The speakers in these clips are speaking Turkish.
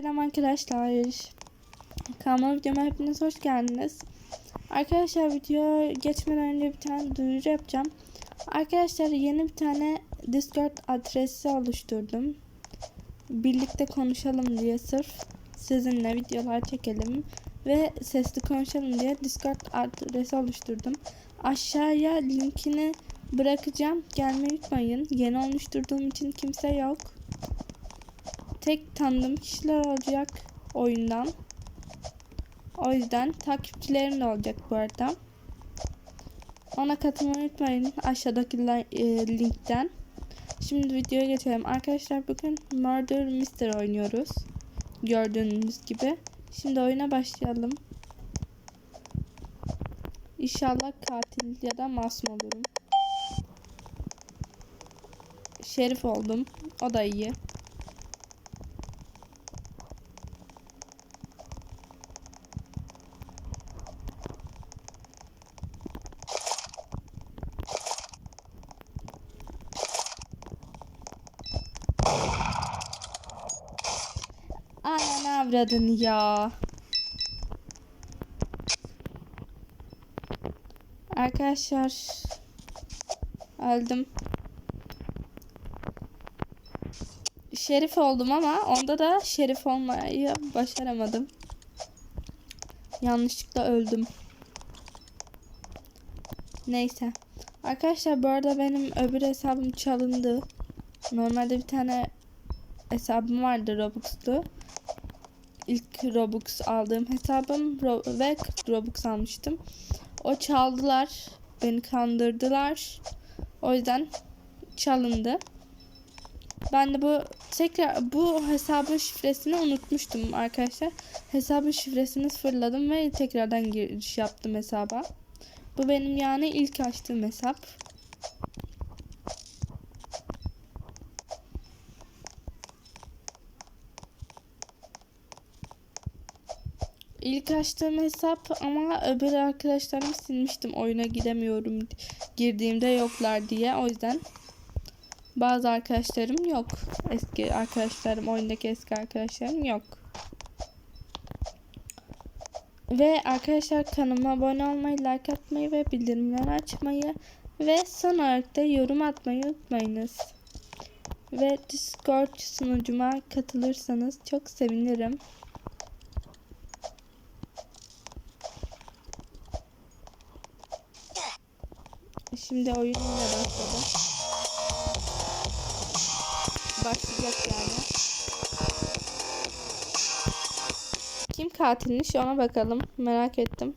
Selam arkadaşlar. Kanalıma videoma hepiniz hoş geldiniz. Arkadaşlar video geçmeden önce bir tane duyuru yapacağım. Arkadaşlar yeni bir tane Discord adresi oluşturdum. Birlikte konuşalım diye sırf sizinle videolar çekelim ve sesli konuşalım diye Discord adresi oluşturdum. Aşağıya linkini bırakacağım. Gelmeyi unutmayın. Yeni oluşturduğum için kimse yok tek tanıdığım kişiler olacak oyundan. O yüzden takipçilerim de olacak bu arada. Ona katılmayı unutmayın aşağıdaki e, linkten. Şimdi videoya geçelim. Arkadaşlar bugün Murder Mystery oynuyoruz. Gördüğünüz gibi. Şimdi oyuna başlayalım. İnşallah katil ya da masum olurum. Şerif oldum. O da iyi. Ananı avradın ya. Arkadaşlar öldüm. Şerif oldum ama onda da şerif olmayı başaramadım. Yanlışlıkla öldüm. Neyse. Arkadaşlar bu arada benim öbür hesabım çalındı. Normalde bir tane hesabım vardı Robux'tu ilk Robux aldığım hesabım ve 40 Robux almıştım. O çaldılar. Beni kandırdılar. O yüzden çalındı. Ben de bu tekrar bu hesabın şifresini unutmuştum arkadaşlar. Hesabın şifresini sıfırladım ve tekrardan giriş yaptım hesaba. Bu benim yani ilk açtığım hesap. İlk açtığım hesap ama öbür arkadaşlarımı silmiştim. Oyuna gidemiyorum girdiğimde yoklar diye. O yüzden bazı arkadaşlarım yok. Eski arkadaşlarım, oyundaki eski arkadaşlarım yok. Ve arkadaşlar kanalıma abone olmayı, like atmayı ve bildirimleri açmayı ve son olarak da yorum atmayı unutmayınız. Ve Discord sunucuma katılırsanız çok sevinirim. Şimdi oyun yine başladı. Başlayacak yani. Kim katilmiş ona bakalım. Merak ettim.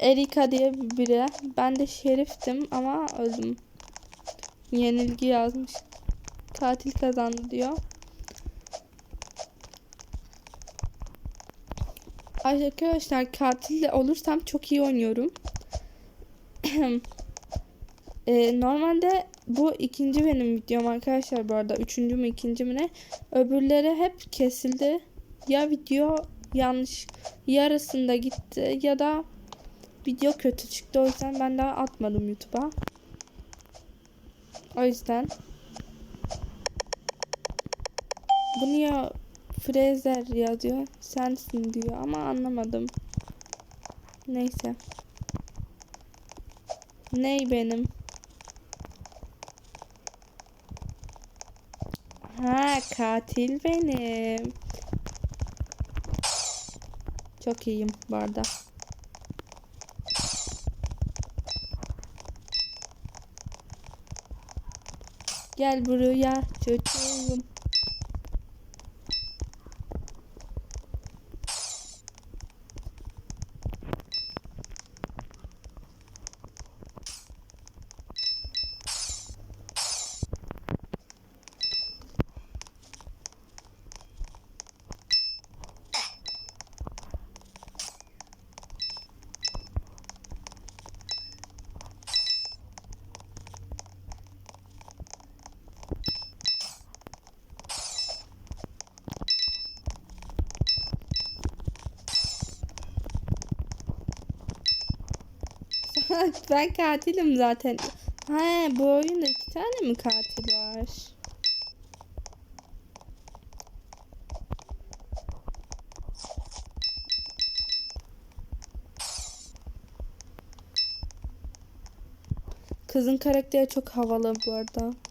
Erika diye biri. Ben de şeriftim ama öldüm. Yenilgi yazmış. Katil kazandı diyor. Arkadaşlar katil olursam çok iyi oynuyorum. e, normalde bu ikinci benim videom arkadaşlar bu arada. Üçüncü mü ikinci mi ne? Öbürleri hep kesildi. Ya video yanlış yarısında gitti ya da video kötü çıktı. O yüzden ben daha atmadım YouTube'a. O yüzden bu niye Fraser yazıyor sensin diyor ama anlamadım. Neyse. Ney benim? Ha katil benim. Çok iyiyim bu arada. Gel buraya çocuğum. Ben katilim zaten. Ha bu oyunda iki tane mi katil var? Kızın karakteri çok havalı bu arada.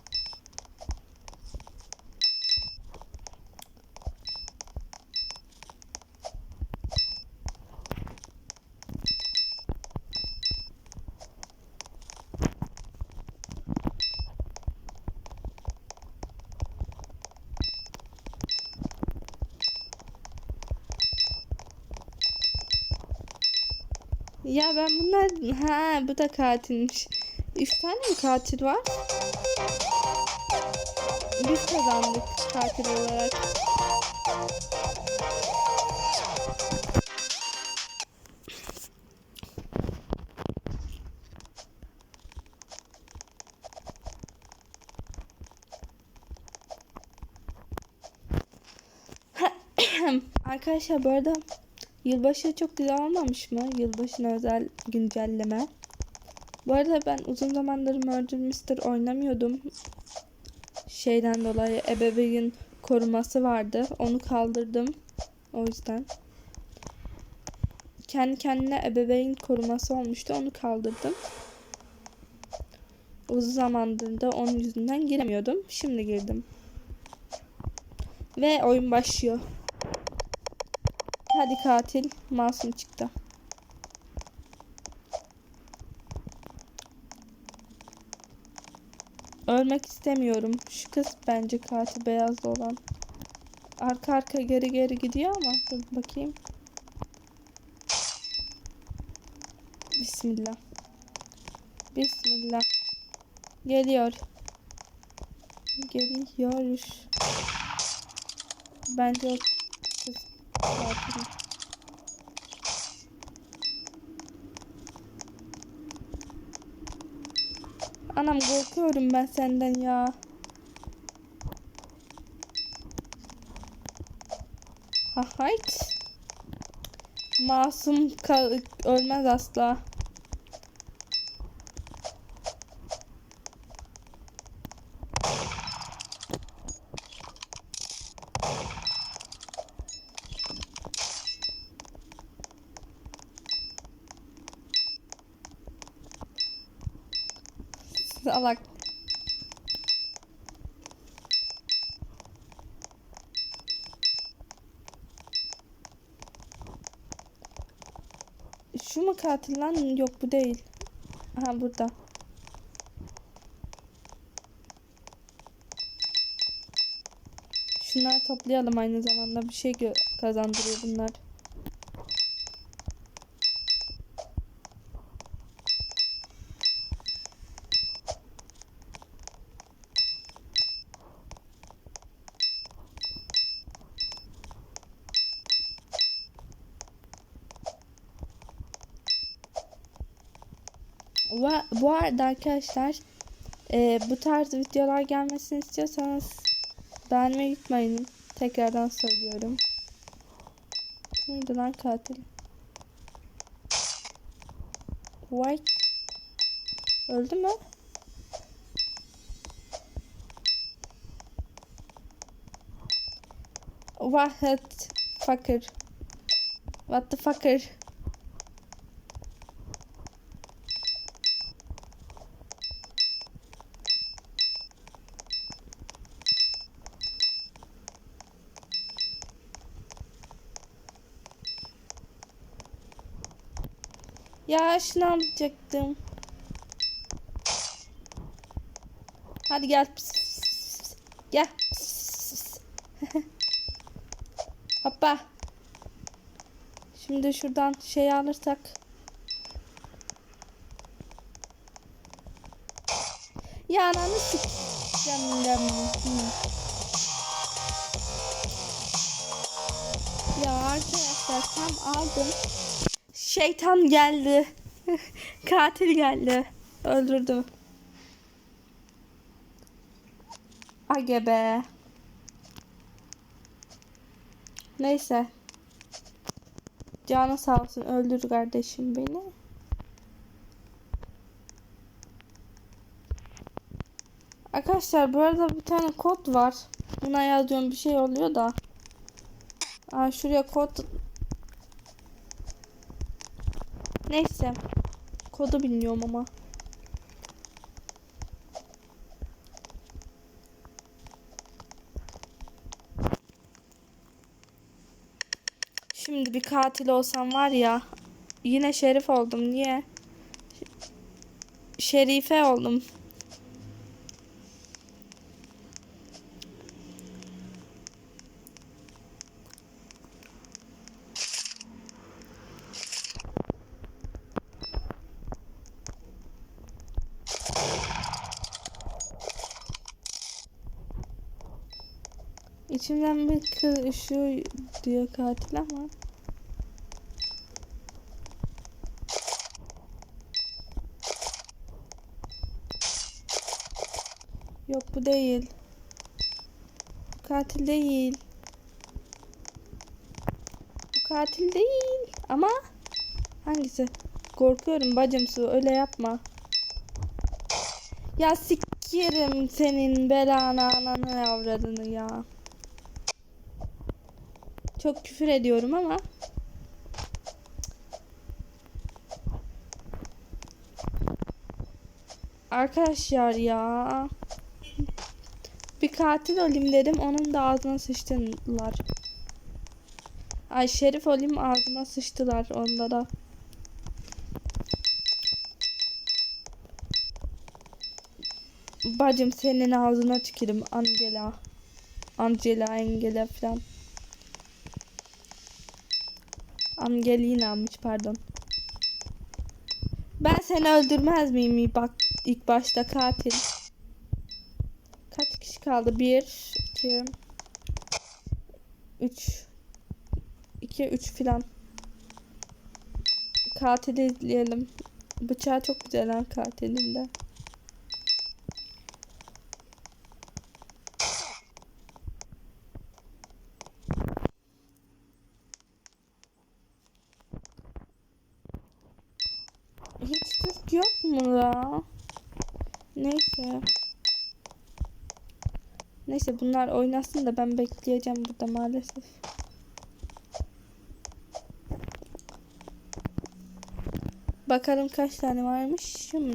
Ya ben bunlar... Ha bu da katilmiş. Üç tane mi katil var? Biz kazandık katil olarak. Arkadaşlar bu arada yılbaşı çok güzel olmamış mı? Yılbaşına özel güncelleme. Bu arada ben uzun zamandır Murder Mystery oynamıyordum. Şeyden dolayı ebeveyn koruması vardı. Onu kaldırdım. O yüzden. Kendi kendine ebeveyn koruması olmuştu. Onu kaldırdım. Uzun zamandır da onun yüzünden giremiyordum. Şimdi girdim. Ve oyun başlıyor. Hadi katil masum çıktı. Ölmek istemiyorum. Şu kız bence katil beyazlı olan. Arka arka geri geri gidiyor ama dur bakayım. Bismillah. Bismillah. Geliyor. Geliyor. Bence katil. Anam korkuyorum ben senden ya. Ha hayt. Masum ölmez asla. Salak. Şu mu katil lan? Yok bu değil. Aha burada. Şunları toplayalım aynı zamanda. Bir şey kazandırıyor bunlar. Bu arada arkadaşlar e, bu tarz videolar gelmesini istiyorsanız beğenmeyi unutmayın. Tekrardan söylüyorum. Nerede lan katil? White. Öldü mü? What fucker? What the fucker? Ya şunu alacaktım. Hadi gel. Gel. Pıs. Hoppa. Şimdi şuradan şey alırsak. Ya ananı sikeceğim. Ya arkadaşlar tam aldım. Şeytan geldi. Katil geldi. Öldürdü. Aga be. Neyse. Canı sağ olsun. Öldür kardeşim beni. Arkadaşlar bu arada bir tane kod var. Buna yazıyorum bir şey oluyor da. Aa, şuraya kod Neyse. Kodu bilmiyorum ama. Şimdi bir katil olsam var ya. Yine şerif oldum. Niye? Şerife oldum. İçimden bir kız ışığı diyor katil ama. Yok bu değil. Bu katil değil. Bu katil değil. Ama hangisi? Korkuyorum bacım su öyle yapma. Ya sikerim senin belanı ananı avradını ya. Çok küfür ediyorum ama. Arkadaşlar ya. Bir katil olayım dedim. Onun da ağzına sıçtılar. Ay şerif olayım ağzıma sıçtılar onda da. Bacım senin ağzına tükürüm Angela. Angela, Angela falan. Angelina'mış pardon. Ben seni öldürmez miyim İyi bak ilk başta katil. Kaç kişi kaldı? 1 2 3 2 3 filan. Katili izleyelim. Bıçağı çok güzel ha katilin de. Hiç Türk yok mu la? Neyse. Neyse bunlar oynasın da ben bekleyeceğim burada maalesef. Bakalım kaç tane varmış. Hmm.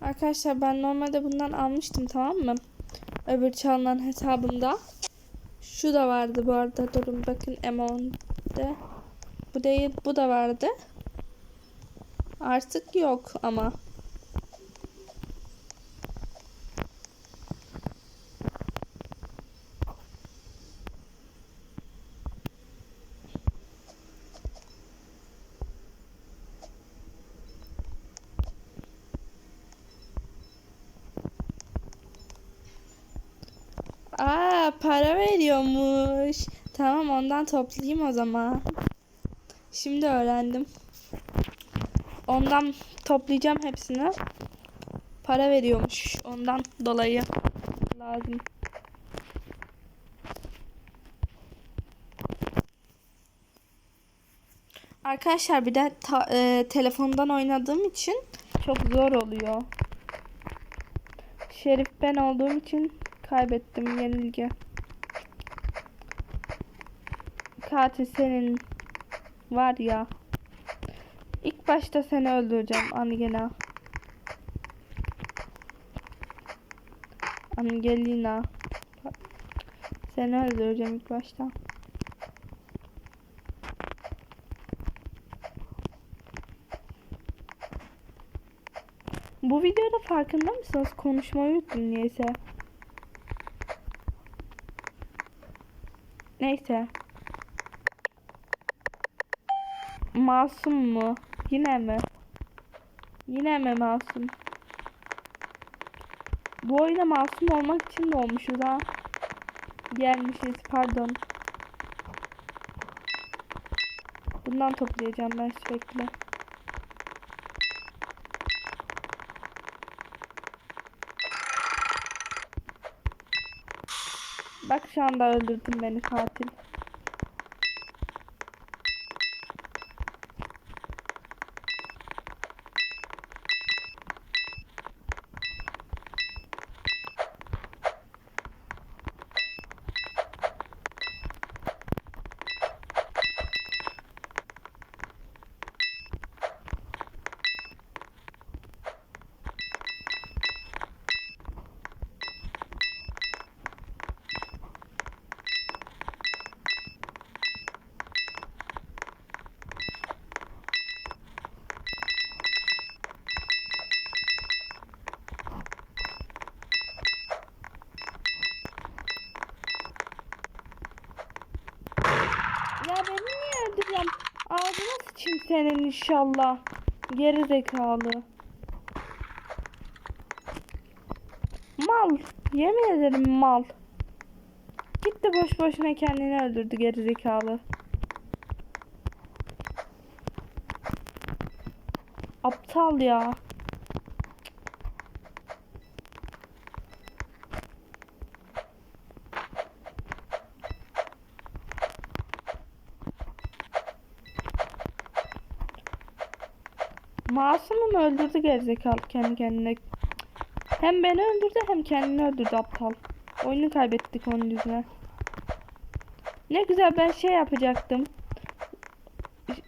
Arkadaşlar ben normalde bundan almıştım tamam mı? Öbür çalınan hesabımda. Şu da vardı bu arada. Durun bakın Emon'de. Bu değil bu da vardı. Artık yok ama. Aa para veriyormuş. Tamam ondan toplayayım o zaman. Şimdi öğrendim. Ondan toplayacağım hepsini. Para veriyormuş. Ondan dolayı lazım. Arkadaşlar bir de ta- e, telefondan oynadığım için çok zor oluyor. Şerif ben olduğum için kaybettim yenilgi. Katil senin var ya. İlk başta seni öldüreceğim Angela. Angelina. Seni öldüreceğim ilk başta. Bu videoda farkında mısınız? Konuşmayı unuttum niyeyse. Neyse. Masum mu? Yine mi? Yine mi masum? Bu oyuna masum olmak için de olmuşuz ha. Gelmişiz pardon. Bundan toplayacağım ben sürekli. Bak şu anda öldürdün beni katil. Senin inşallah. Geri zekalı. Mal. Yemin ederim mal. Gitti boş boşuna kendini öldürdü geri zekalı. Aptal ya. Masumum öldürdü gerizekalı kendi kendine. Hem beni öldürdü hem kendini öldürdü aptal. Oyunu kaybettik onun yüzüne. Ne güzel ben şey yapacaktım.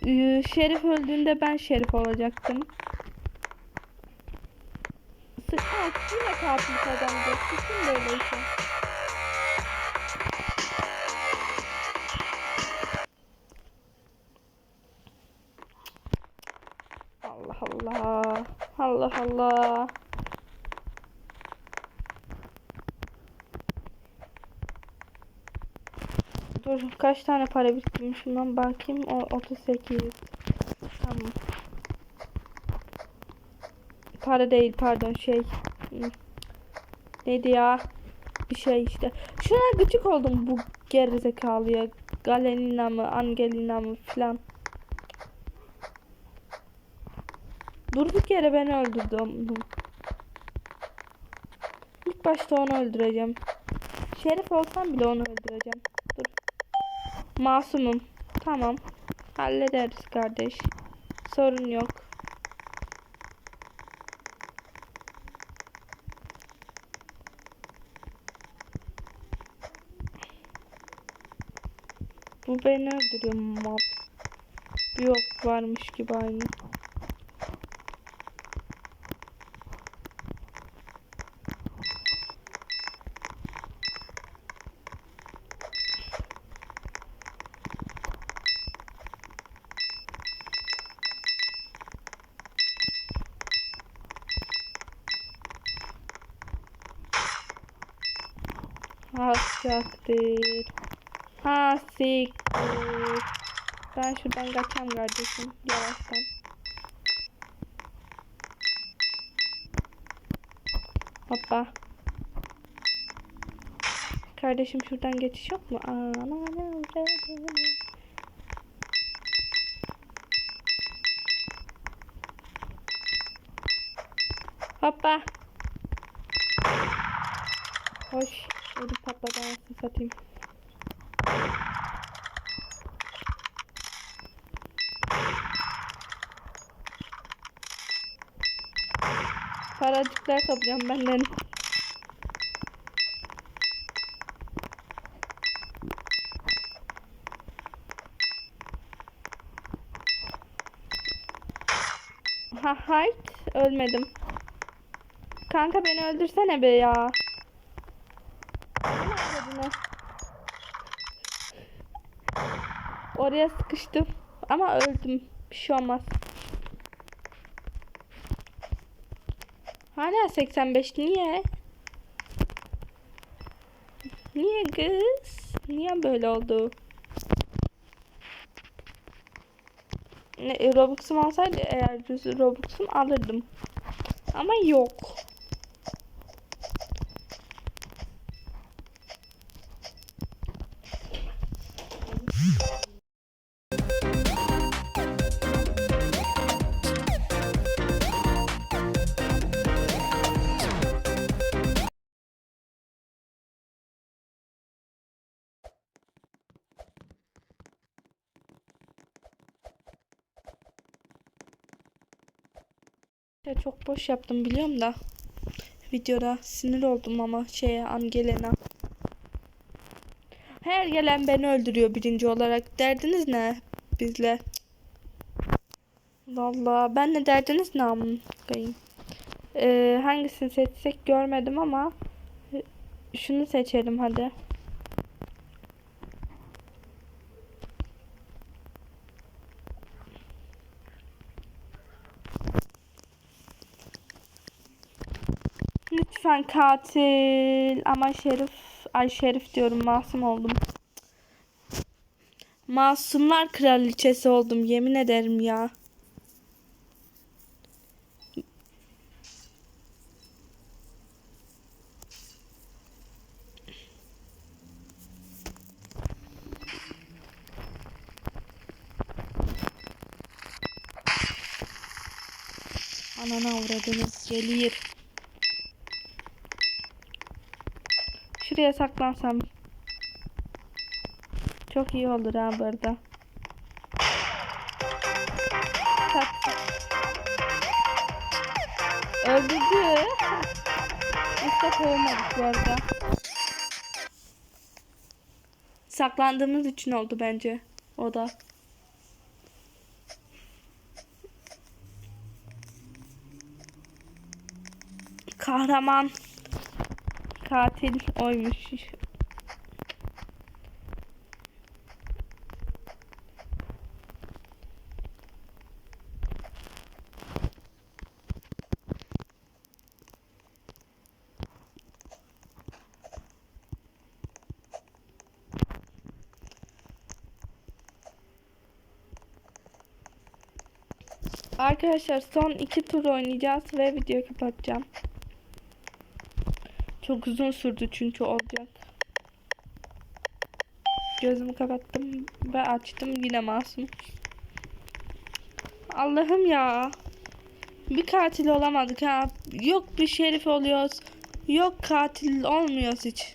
Ee, Şerif öldüğünde ben şerif olacaktım. Sıkmak yine katil kazandı. Kesin böyleyse. Allah Allah Allah. Dur kaç tane para biriktirmişim lan bakayım. O 38. Tamam. Para değil pardon şey. Neydi ya? Bir şey işte. Şuna gıcık oldum bu gerizekalıya. Galenina mı, Angelina mı filan. Durduk yere beni öldürdü. İlk başta onu öldüreceğim. Şerif olsam bile onu öldüreceğim. Dur. Masumum. Tamam. Hallederiz kardeş. Sorun yok. Bu beni öldürüyor mal. Yok varmış gibi aynı. Ha siktir. Siktir. Ben şuradan kaçam kardeşim. Yavaştan. Hoppa. Kardeşim şuradan geçiş yok mu? Ana Hoppa. Hoş. Ödüm patladı anasını satayım. Paracıklar kapacağım benden. Ha hayt ölmedim. Kanka beni öldürsene be ya. Oraya sıkıştım ama öldüm. Bir şey olmaz. Hala 85 niye? Niye kız? Niye böyle oldu? Ne, Robux'um olsaydı eğer Robux'um alırdım. Ama yok. Ya çok boş yaptım biliyorum da. Videoda sinir oldum ama şeye Angelina. Her gelen beni öldürüyor birinci olarak. Derdiniz ne bizle? Vallahi ben de derdiniz ne amın koyayım. Ee, hangisini seçsek görmedim ama şunu seçelim hadi. Lütfen katil ama Şerif ay Şerif diyorum masum oldum. Masumlar kraliçesi oldum yemin ederim ya. Anana uğradınız gelir. Şuraya saklansam. Çok iyi olur ha bu arada. Tak. Öldürdü. İlk defa olmadık bu arada. Saklandığımız için oldu bence. O da. Kahraman katil oymuş. Arkadaşlar son iki tur oynayacağız ve videoyu kapatacağım. Çok uzun sürdü çünkü olacak. Gözümü kapattım ve açtım yine masum. Allah'ım ya. Bir katil olamadık ha. Yok bir şerif oluyoruz. Yok katil olmuyoruz hiç.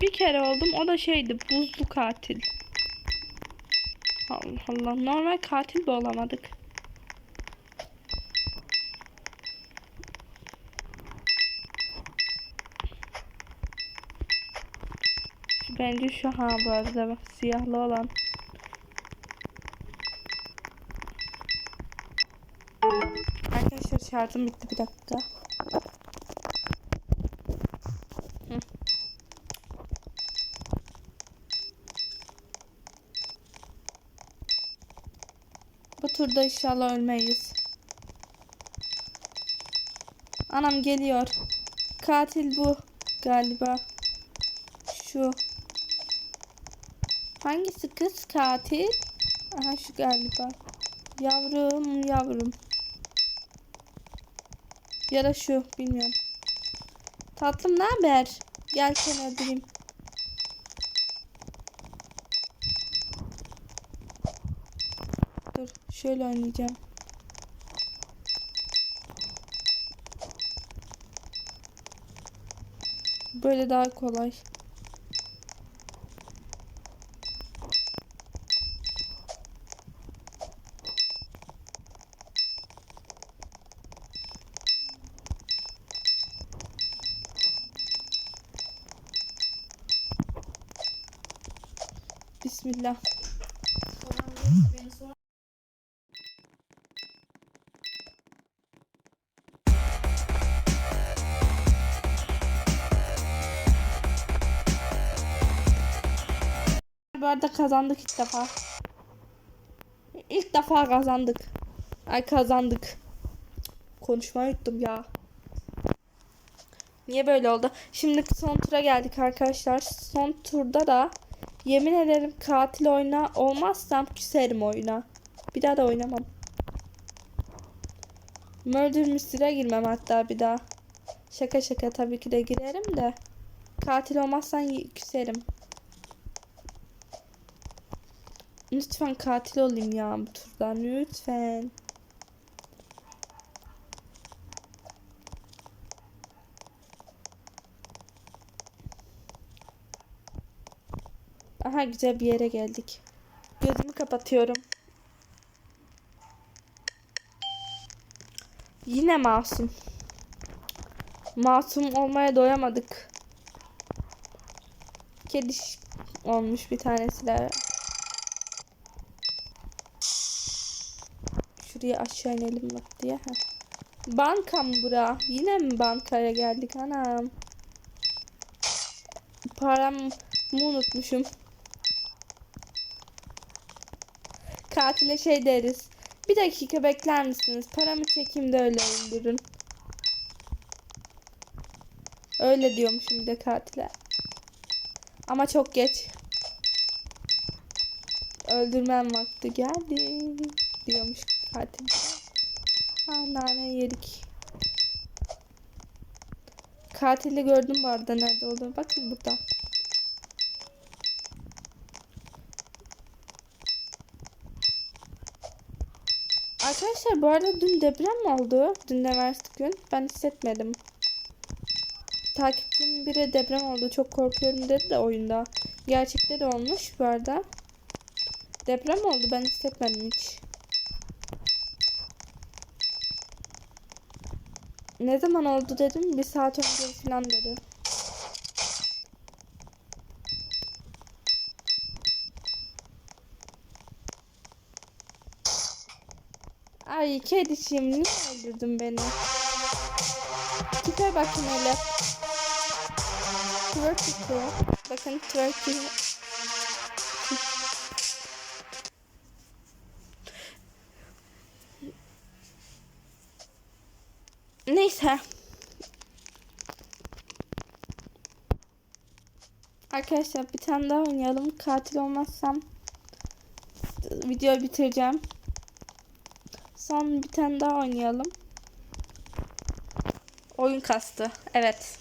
Bir kere oldum o da şeydi buzlu katil. Allah Allah normal katil de olamadık. Bence şu ha bu arada bak siyahlı olan. Arkadaşlar şarjım bitti bir dakika. Bu turda inşallah ölmeyiz. Anam geliyor. Katil bu galiba. Şu. Hangisi kız katil? Aha şu galiba. Yavrum yavrum. Ya da şu bilmiyorum. Tatlım ne haber? Gel seni öldüreyim. Dur şöyle oynayacağım. Böyle daha kolay. Bismillah. Bu arada kazandık ilk defa. İlk defa kazandık. Ay kazandık. Konuşmayı unuttum ya. Niye böyle oldu? Şimdi son tura geldik arkadaşlar. Son turda da yemin ederim katil oyna olmazsam küserim oyuna. Bir daha da oynamam. Murder Mystery'e girmem hatta bir daha. Şaka şaka tabii ki de girerim de. Katil olmazsan küserim. Lütfen katil olayım ya bu turdan lütfen. Aha güzel bir yere geldik. Gözümü kapatıyorum. Yine masum. Masum olmaya doyamadık. Kedi ş- olmuş bir tanesi de. Şuraya aşağı inelim bak diye. Heh. Banka bura? Yine mi bankaya geldik anam? Paramı unutmuşum. Katile şey deriz. Bir dakika bekler misiniz? Paramı çekeyim de öyle öldürün. Öyle diyormuşum bir de katile. Ama çok geç. öldürmem vakti geldi diyormuş katil. Ha nane yedik. Katili gördüm bu arada nerede olduğunu. Bakın burada. Arkadaşlar bu arada dün deprem mi oldu? Dün evvelsi gün. Ben hissetmedim. Takipçimin biri deprem oldu çok korkuyorum dedi de oyunda. Gerçekte de olmuş bu arada. Deprem oldu ben hissetmedim hiç. Ne zaman oldu dedim. Bir saat önce falan dedi. Ay kediciğim niye öldürdün beni? Tipe bakın hele. Twerk yapıyor. Bakın twerk yapıyor. Neyse. Arkadaşlar bir tane daha oynayalım. Katil olmazsam videoyu bitireceğim. Son bir tane daha oynayalım. Oyun kastı. Evet.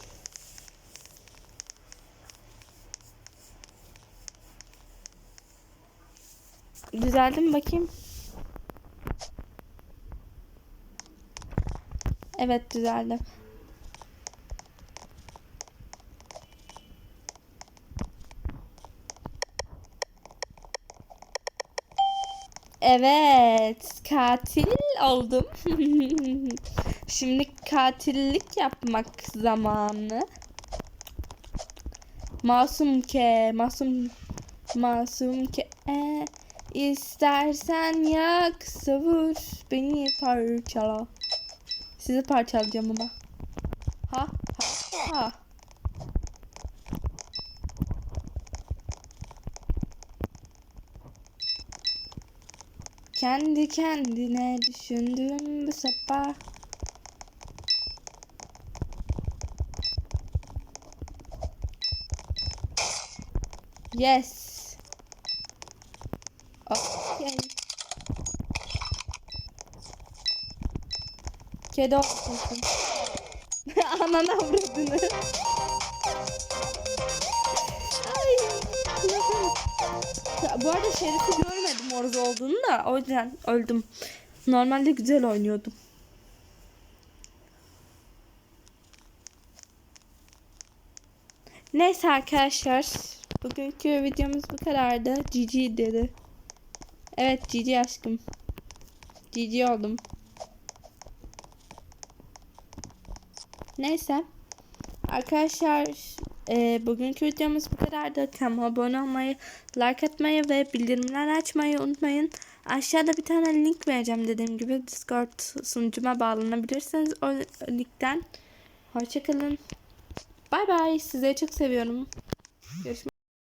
Düzeldi mi bakayım? Evet düzeldi. Evet, katil oldum. Şimdi katillik yapmak zamanı. Masum ke, masum, masum ke. E, istersen yak, savur, beni parçala. Sizi parçalayacağım ama. Ha, ha, ha. Kendi kendine düşündüm bu sabah. Yes. Okay. Kedi olsun. Ananı avradını. Ay. Bu arada Şerif'i görmedim orada olduğunu da o yüzden öldüm. Normalde güzel oynuyordum. Neyse arkadaşlar. Bugünkü videomuz bu kadardı. GG dedi. Evet GG aşkım. GG oldum. Neyse. Arkadaşlar e, bugünkü videomuz bu kadardı. Kanalıma abone olmayı, like atmayı ve bildirimler açmayı unutmayın. Aşağıda bir tane link vereceğim dediğim gibi. Discord sunucuma bağlanabilirsiniz o linkten. Hoşçakalın. Bay bay. Sizleri çok seviyorum. Görüşmek